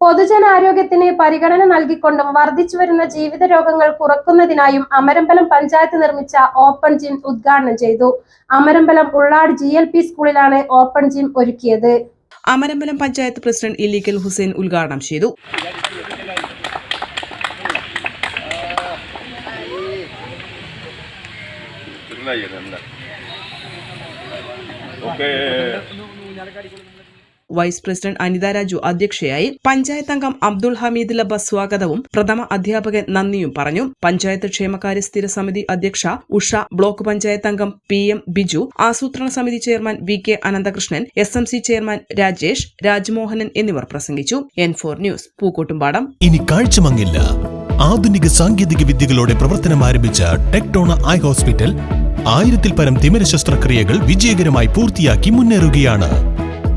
പൊതുജനാരോഗ്യത്തിന് പരിഗണന നൽകിക്കൊണ്ടും വർദ്ധിച്ചുവരുന്ന ജീവിത രോഗങ്ങൾ കുറക്കുന്നതിനായും അമരമ്പലം പഞ്ചായത്ത് നിർമ്മിച്ച ഓപ്പൺ ജിം ഉദ്ഘാടനം ചെയ്തു. Amarambalam Ullad G L P സ്കൂളിലാണ് ഓപ്പൺ ജിം ഒരുക്കിയത്. അമരമ്പലം പഞ്ചായത്ത് പ്രസിഡന്റ് ഇല്ലിക്കൽ ഹുസൈൻ ഉദ്ഘാടനം ചെയ്തു. Okay. Vice president Anitha Raju അധ്യക്ഷയായി പഞ്ചായത്ത് അംഗം അബ്ദുൾ ഹമീദ് ലബ സ്വാഗതവും പ്രഥമ അധ്യാപകൻ നന്ദിയും പറഞ്ഞു. പഞ്ചായത്ത് ക്ഷേമകാര്യ സ്ഥിര സമിതി അധ്യക്ഷ ഉഷ ബ്ലോക്ക് പഞ്ചായത്ത് അംഗം പി എം ബിജു ആസൂത്രണ സമിതി chairman V K Ananthakrishnan S M C chairman Rajesh Rajmohanan എന്നിവർ പ്രസംഗിച്ചു. N four news Pookkottumpadam. ഇനി കാഴ്ചമങ്ങില്ല. ആധുനിക സാങ്കേതിക വിദ്യകളോടെ പ്രവർത്തനം ആരംഭിച്ച ടെക്ടോണ ഐ ഹോസ്പിറ്റൽ ആയിരത്തിൽ പരം തിമിര ശസ്ത്രക്രിയകൾ വിജയകരമായി പൂർത്തിയാക്കി മുന്നേറുകയാണ്.